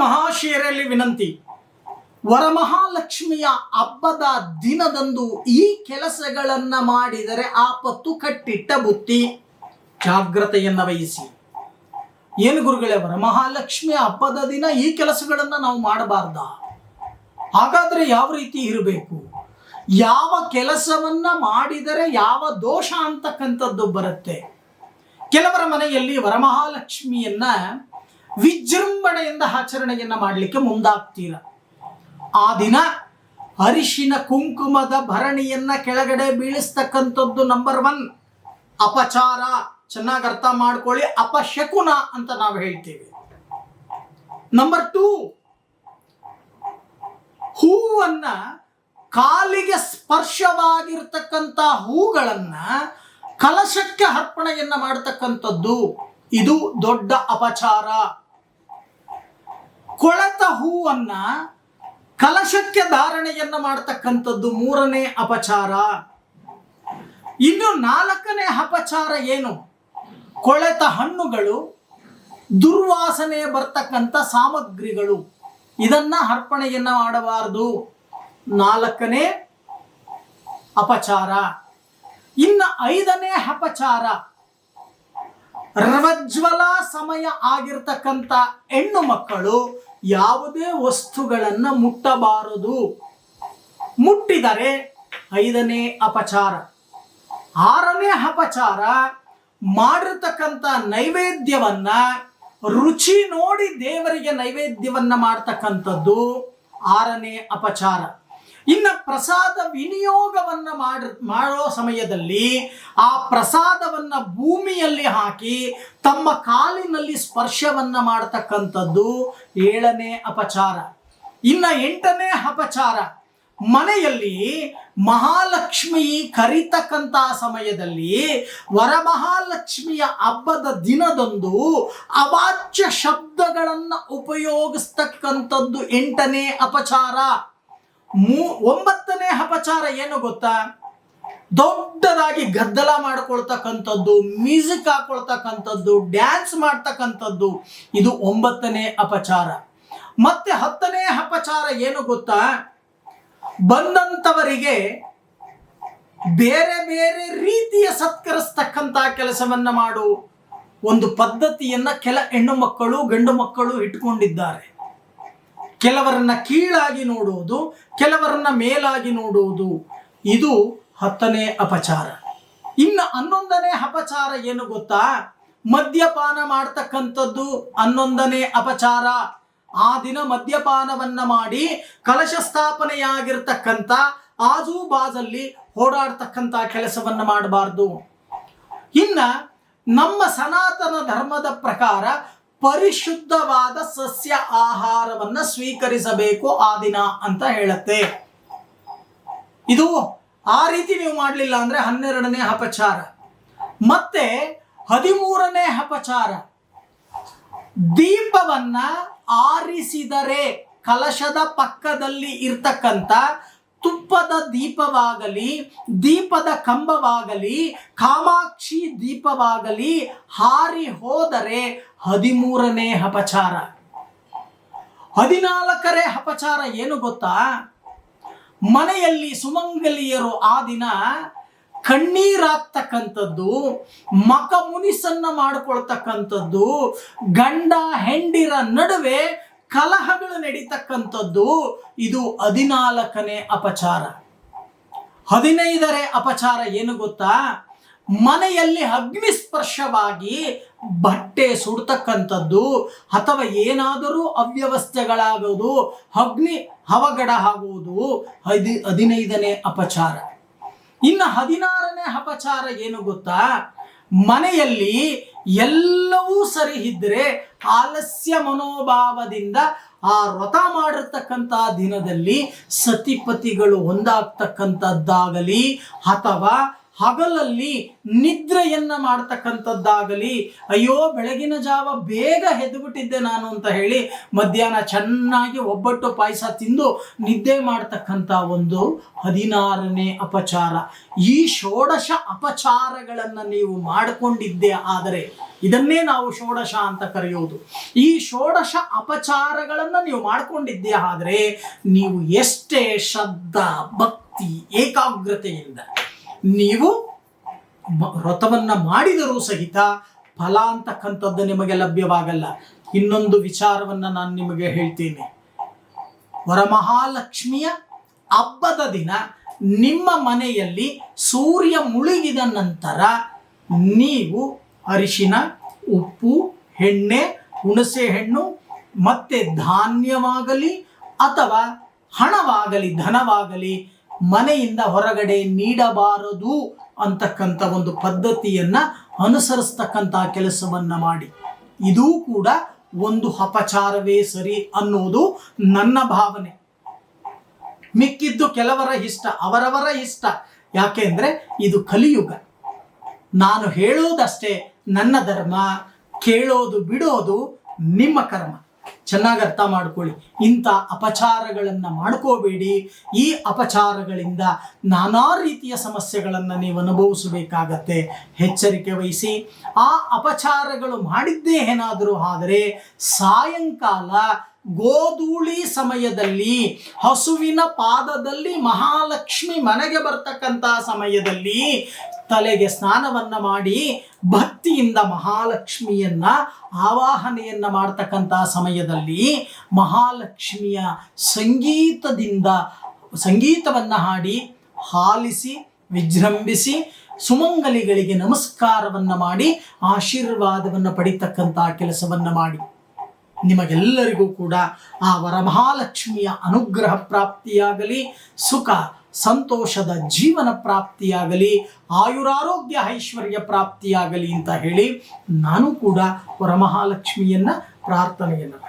ಮಹಾಶಯರಲ್ಲಿ ವಿನಂತಿ. ವರಮಹಾಲಕ್ಷ್ಮಿಯ ಹಬ್ಬದ ದಿನದಂದು ಈ ಕೆಲಸಗಳನ್ನ ಮಾಡಿದರೆ ಆಪತ್ತು ಕಟ್ಟಿಟ್ಟ ಬುತ್ತಿ ಜಾಗ್ರತೆಯನ್ನ ವಹಿಸಿ. ಏನು ಗುರುಗಳೇ ವರಮಹಾಲಕ್ಷ್ಮಿ ಹಬ್ಬದ ದಿನ ಈ ಕೆಲಸಗಳನ್ನ ನಾವು ಮಾಡಬಾರ್ದ? ಹಾಗಾದ್ರೆ ಯಾವ ರೀತಿ ಇರಬೇಕು? ಯಾವ ಕೆಲಸವನ್ನ ಮಾಡಿದರೆ ಯಾವ ದೋಷ ಅಂತಕ್ಕಂಥದ್ದು ಬರುತ್ತೆ? ಕೆಲವರ ಮನೆಯಲ್ಲಿ ವರಮಹಾಲಕ್ಷ್ಮಿಯನ್ನ ವಿಜೃಂಭಣೆಯಿಂದ ಆಚರಣೆಯನ್ನು ಮಾಡಲಿಕ್ಕೆ ಮುಂದಾಗ್ತೀರ. ಆ ದಿನ ಅರಿಶಿನ ಕುಂಕುಮದ ಭರಣಿಯನ್ನ ಕೆಳಗಡೆ ಬೀಳಿಸ್ತಕ್ಕಂಥದ್ದು ನಂಬರ್ ಒನ್ ಅಪಚಾರ, ಚೆನ್ನಾಗಿ ಅರ್ಥ ಮಾಡ್ಕೊಳ್ಳಿ, ಅಪಶಕುನ ಅಂತ ನಾವು ಹೇಳ್ತೀವಿ. ನಂಬರ್ ಟೂ ಹೂವನ್ನ ಕಾಲಿಗೆ ಸ್ಪರ್ಶವಾಗಿರ್ತಕ್ಕಂಥ ಹೂಗಳನ್ನ ಕಲಶಕ್ಕೆ ಅರ್ಪಣೆಯನ್ನ ಮಾಡತಕ್ಕಂಥದ್ದು. ಇದು ದೊಡ್ಡ ಅಪಚಾರ. ಕೊಳೆತ ಹೂವನ್ನ ಕಲಶಕ್ಕೆ ಧಾರಣೆಯನ್ನ ಮಾಡತಕ್ಕಂಥದ್ದು ಮೂರನೇ ಅಪಚಾರ. ಇನ್ನು ನಾಲ್ಕನೇ ಅಪಚಾರ ಏನು? ಕೊಳೆತ ಹಣ್ಣುಗಳು, ದುರ್ವಾಸನೆ ಬರ್ತಕ್ಕಂಥ ಸಾಮಗ್ರಿಗಳು. ಇದನ್ನ ಅರ್ಪಣೆಯನ್ನ ಮಾಡಬಾರದು. ನಾಲ್ಕನೇ ಅಪಚಾರ. ಇನ್ನು ಐದನೇ ಅಪಚಾರ. ರವಜ್ವಲ ಸಮಯ ಆಗಿರ್ತಕ್ಕಂಥ ಹೆಣ್ಣು ಮಕ್ಕಳು ಯಾವುದೇ ವಸ್ತುಗಳನ್ನು ಮುಟ್ಟಬಾರದು. ಮುಟ್ಟಿದರೆ ಐದನೇ ಅಪಚಾರ. ಆರನೇ ಅಪಚಾರ ಮಾಡಿರ್ತಕ್ಕಂಥ ನೈವೇದ್ಯವನ್ನ ರುಚಿ ನೋಡಿ ದೇವರಿಗೆ ನೈವೇದ್ಯವನ್ನ ಮಾಡ್ತಕ್ಕಂಥದ್ದು ಆರನೇ ಅಪಚಾರ. ಇನ್ನು ಪ್ರಸಾದ ವಿನಿಯೋಗವನ್ನ ಮಾಡಿ, ಮಾಡೋ ಸಮಯದಲ್ಲಿ ಆ ಪ್ರಸಾದವನ್ನ ಭೂಮಿಯಲ್ಲಿ ಹಾಕಿ ತಮ್ಮ ಕಾಲಿನಲ್ಲಿ ಸ್ಪರ್ಶವನ್ನ ಮಾಡತಕ್ಕಂಥದ್ದು ಏಳನೇ ಅಪಚಾರ. ಇನ್ನ ಎಂಟನೇ ಅಪಚಾರ. ಮನೆಯಲ್ಲಿ ಮಹಾಲಕ್ಷ್ಮಿ ಕರಿತಕ್ಕಂಥ ಸಮಯದಲ್ಲಿ ವರಮಹಾಲಕ್ಷ್ಮಿಯ ಹಬ್ಬದ ದಿನದಂದು ಅವಾಚ್ಯ ಶಬ್ದಗಳನ್ನು ಉಪಯೋಗಿಸ್ತಕ್ಕಂಥದ್ದು ಎಂಟನೇ ಅಪಚಾರ. ಮೂ ಒಂಬತ್ತನೇ ಅಪಚಾರ ಏನು ಗೊತ್ತಾ? ದೊಡ್ಡದಾಗಿ ಗದ್ದಲ ಮಾಡ್ಕೊಳ್ತಕ್ಕಂಥದ್ದು, ಮ್ಯೂಸಿಕ್ ಹಾಕೊಳ್ತಕ್ಕಂಥದ್ದು, ಡ್ಯಾನ್ಸ್ ಮಾಡ್ತಕ್ಕಂಥದ್ದು, ಇದು ಒಂಬತ್ತನೇ ಅಪಚಾರ. ಮತ್ತೆ ಹತ್ತನೇ ಅಪಚಾರ ಏನು ಗೊತ್ತಾ? ಬಂದಂತವರಿಗೆ ಬೇರೆ ಬೇರೆ ರೀತಿಯ ಸತ್ಕರಿಸ್ತಕ್ಕಂಥ ಕೆಲಸವನ್ನ ಮಾಡು. ಒಂದು ಪದ್ಧತಿಯನ್ನ ಕೆಲ ಹೆಣ್ಣು ಮಕ್ಕಳು, ಗಂಡು ಮಕ್ಕಳು ಇಟ್ಕೊಂಡಿದ್ದಾರೆ. ಕೆಲವರನ್ನ ಕೀಳಾಗಿ ನೋಡುವುದು, ಕೆಲವರನ್ನ ಮೇಲಾಗಿ ನೋಡುವುದು. ಇದು ಹತ್ತನೇ ಅಪಚಾರ. ಇನ್ನು ಹನ್ನೊಂದನೇ ಅಪಚಾರ ಏನು ಗೊತ್ತಾ? ಮದ್ಯಪಾನ ಮಾಡ್ತಕ್ಕಂಥದ್ದು ಹನ್ನೊಂದನೇ ಅಪಚಾರ. ಆ ದಿನ ಮದ್ಯಪಾನವನ್ನ ಮಾಡಿ ಕಲಶ ಸ್ಥಾಪನೆಯಾಗಿರ್ತಕ್ಕಂಥ ಆಜು ಬಾಜಲ್ಲಿ ಓಡಾಡ್ತಕ್ಕಂಥ ಕೆಲಸವನ್ನು ಮಾಡಬಾರ್ದು. ಇನ್ನ ನಮ್ಮ ಸನಾತನ ಧರ್ಮದ ಪ್ರಕಾರ ಪರಿಶುದ್ಧವಾದ ಸಸ್ಯ ಆಹಾರವನ್ನ ಸ್ವೀಕರಿಸಬೇಕು ಆ ದಿನ ಅಂತ ಹೇಳುತ್ತೆ. ಇದು ಆ ರೀತಿ ನೀವು ಮಾಡಲಿಲ್ಲ ಅಂದ್ರೆ ಹನ್ನೆರಡನೇ ಅಪಚಾರ. ಮತ್ತೆ ಹದಿಮೂರನೇ ಅಪಚಾರ. ದೀಪವನ್ನ ಆರಿಸಿದರೆ ಕಲಶದ ಪಕ್ಕದಲ್ಲಿ ಇರ್ತಕ್ಕಂಥ ತುಪ್ಪದ ದೀಪವಾಗಲಿ, ದೀಪದ ಕಂಬವಾಗಲಿ, ಕಾಮಾಕ್ಷಿ ದೀಪವಾಗಲಿ ಹಾರಿ ಹೋದರೆ ಹದಿಮೂರನೇ ಅಪಚಾರ. ಹದಿನಾಲ್ಕರೇ ಅಪಚಾರ ಏನು ಗೊತ್ತಾ? ಮನೆಯಲ್ಲಿ ಸುಮಂಗಲಿಯರು ಆ ದಿನ ಕಣ್ಣೀರಾಗ್ತಕ್ಕಂಥದ್ದು ಮಕ ಮುನಿಸನ್ನ ಮಾಡಿಕೊಳ್ತಕ್ಕಂಥದ್ದು, ಗಂಡ ಹೆಂಡಿರ ನಡುವೆ ಕಲಹಗಳು ನಡೀತಕ್ಕಂಥದ್ದು ಇದು ಹದಿನಾಲ್ಕನೇ ಅಪಚಾರ. ಹದಿನೈದರೇ ಅಪಚಾರ ಏನು ಗೊತ್ತಾ? ಮನೆಯಲ್ಲಿ ಅಗ್ನಿಸ್ಪರ್ಶವಾಗಿ ಬಟ್ಟೆ ಸುಡ್ತಕ್ಕಂಥದ್ದು ಅಥವಾ ಏನಾದರೂ ಅವ್ಯವಸ್ಥೆಗಳಾಗೋದು, ಅಗ್ನಿ ಅವಘಡ ಆಗುವುದು, ಹದಿ ಹದಿನೈದನೇ ಅಪಚಾರ. ಇನ್ನು ಹದಿನಾರನೇ ಅಪಚಾರ ಏನು ಗೊತ್ತಾ? ಮನೆಯಲ್ಲಿ ಎಲ್ಲವೂ ಸರಿ ಇದ್ದರೆ ಆಲಸ್ಯ ಮನೋಭಾವದಿಂದ ಆ ವ್ರತ ಮಾಡಿರ್ತಕ್ಕಂಥ ದಿನದಲ್ಲಿ ಸತಿಪತಿಗಳು ಒಂದಾಗ್ತಕ್ಕಂಥದ್ದಾಗಲಿ ಅಥವಾ ಹಗಲಲ್ಲಿ ನಿದ್ರೆಯನ್ನ ಮಾಡ್ತಕ್ಕಂಥದ್ದಾಗಲಿ, ಅಯ್ಯೋ, ಬೆಳಗಿನ ಜಾವ ಬೇಗ ಹೆದ್ಬಿಟ್ಟಿದ್ದೆ ನಾನು ಅಂತ ಹೇಳಿ ಮಧ್ಯಾಹ್ನ ಚೆನ್ನಾಗಿ ಒಬ್ಬಟ್ಟು ಪಾಯಸ ತಿಂದು ನಿದ್ದೆ ಮಾಡ್ತಕ್ಕಂಥ ಒಂದು ಹದಿನಾರನೇ ಅಪಚಾರ. ಈ ಷೋಡಶ ಅಪಚಾರಗಳನ್ನು ನೀವು ಮಾಡಿಕೊಂಡಿದ್ದೆ ಆದರೆ ಇದನ್ನೇ ನಾವು ಷೋಡಶ ಅಂತ ಕರೆಯೋದು. ಈ ಷೋಡಶ ಅಪಚಾರಗಳನ್ನು ನೀವು ಮಾಡ್ಕೊಂಡಿದ್ದೆ ಆದರೆ ನೀವು ಎಷ್ಟೇ ಶ್ರದ್ಧಾ, ಭಕ್ತಿ, ಏಕಾಗ್ರತೆಯಿಂದ ನೀವು ವ್ರತವನ್ನು ಮಾಡಿದರೂ ಸಹಿತ ಫಲ ಅಂತಕ್ಕಂಥದ್ದು ನಿಮಗೆ ಲಭ್ಯವಾಗಲ್ಲ. ಇನ್ನೊಂದು ವಿಚಾರವನ್ನ ನಾನು ನಿಮಗೆ ಹೇಳ್ತೀನಿ. ವರಮಹಾಲಕ್ಷ್ಮಿಯ ಹಬ್ಬದ ದಿನ ನಿಮ್ಮ ಮನೆಯಲ್ಲಿ ಸೂರ್ಯ ಮುಳುಗಿದ ನಂತರ ನೀವು ಅರಿಶಿನ, ಉಪ್ಪು, ಎಣ್ಣೆ, ಹುಣಸೆ ಹಣ್ಣು, ಮತ್ತೆ ಧಾನ್ಯವಾಗಲಿ ಅಥವಾ ಹಣವಾಗಲಿ, ಧನವಾಗಲಿ ಮನೆಯಿಂದ ಹೊರಗಡೆ ನೀಡಬಾರದು ಅಂತಕ್ಕಂಥ ಒಂದು ಪದ್ಧತಿಯನ್ನ ಅನುಸರಿಸ್ತಕ್ಕಂಥ ಕೆಲಸವನ್ನು ಮಾಡಿ. ಇದೂ ಕೂಡ ಒಂದು ಅಪಚಾರವೇ ಸರಿ ಅನ್ನೋದು ನನ್ನ ಭಾವನೆ. ಮಿಕ್ಕಿದ್ದು ಕೆಲವರ ಇಷ್ಟ, ಅವರವರ ಇಷ್ಟ. ಯಾಕೆಂದ್ರೆ ಇದು ಕಲಿಯುಗ. ನಾನು ಹೇಳೋದಷ್ಟೇ ನನ್ನ ಧರ್ಮ, ಕೇಳೋದು ಬಿಡೋದು ನಿಮ್ಮ ಕರ್ಮ. ಚೆನ್ನಾಗಿ ಅರ್ಥ ಮಾಡ್ಕೊಳ್ಳಿ. ಇಂಥ ಅಪಚಾರಗಳನ್ನು ಮಾಡ್ಕೋಬೇಡಿ. ಈ ಅಪಚಾರಗಳಿಂದ ನಾನಾ ರೀತಿಯ ಸಮಸ್ಯೆಗಳನ್ನು ನೀವು ಅನುಭವಿಸಬೇಕಾಗತ್ತೆ. ಎಚ್ಚರಿಕೆ ವಹಿಸಿ. ಆ ಅಪಚಾರಗಳು ಮಾಡಿದ್ದೇ ಏನಾದರೂ ಆದರೆ ಸಾಯಂಕಾಲ ಗೋಧೂಳಿ ಸಮಯದಲ್ಲಿ, ಹಸುವಿನ ಪಾದದಲ್ಲಿ ಮಹಾಲಕ್ಷ್ಮಿ ಮನೆಗೆ ಬರ್ತಕ್ಕಂತಹ ಸಮಯದಲ್ಲಿ ತಲೆಗೆ ಸ್ನಾನವನ್ನು ಮಾಡಿ, ಭಕ್ತಿಯಿಂದ ಮಹಾಲಕ್ಷ್ಮಿಯನ್ನ ಆವಾಹನೆಯನ್ನ ಮಾಡ್ತಕ್ಕಂತಹ ಸಮಯದಲ್ಲಿ ಮಹಾಲಕ್ಷ್ಮಿಯ ಸಂಗೀತದಿಂದ ಸಂಗೀತವನ್ನು ಹಾಡಿ, ಹಾಲಿಸಿ, ವಿಜೃಂಭಿಸಿ, ಸುಮಂಗಲಿಗಳಿಗೆ ನಮಸ್ಕಾರವನ್ನು ಮಾಡಿ, ಆಶೀರ್ವಾದವನ್ನು ಪಡಿತಕ್ಕಂತಹ ಕೆಲಸವನ್ನು ಮಾಡಿ. ನಿಮಗೆಲ್ಲರಿಗೂ ಕೂಡ ಆ ವರಮಹಾಲಕ್ಷ್ಮಿಯ ಅನುಗ್ರಹ ಪ್ರಾಪ್ತಿಯಾಗಲಿ, ಸುಖ, ಸಂತೋಷದ ಜೀವನ ಪ್ರಾಪ್ತಿಯಾಗಲಿ, ಆಯುರಾರೋಗ್ಯ ಐಶ್ವರ್ಯ ಪ್ರಾಪ್ತಿಯಾಗಲಿ ಅಂತ ಹೇಳಿ ನಾನು ಕೂಡ ವರಮಹಾಲಕ್ಷ್ಮಿಯನ್ನು ಪ್ರಾರ್ಥನೆಯನ್ನು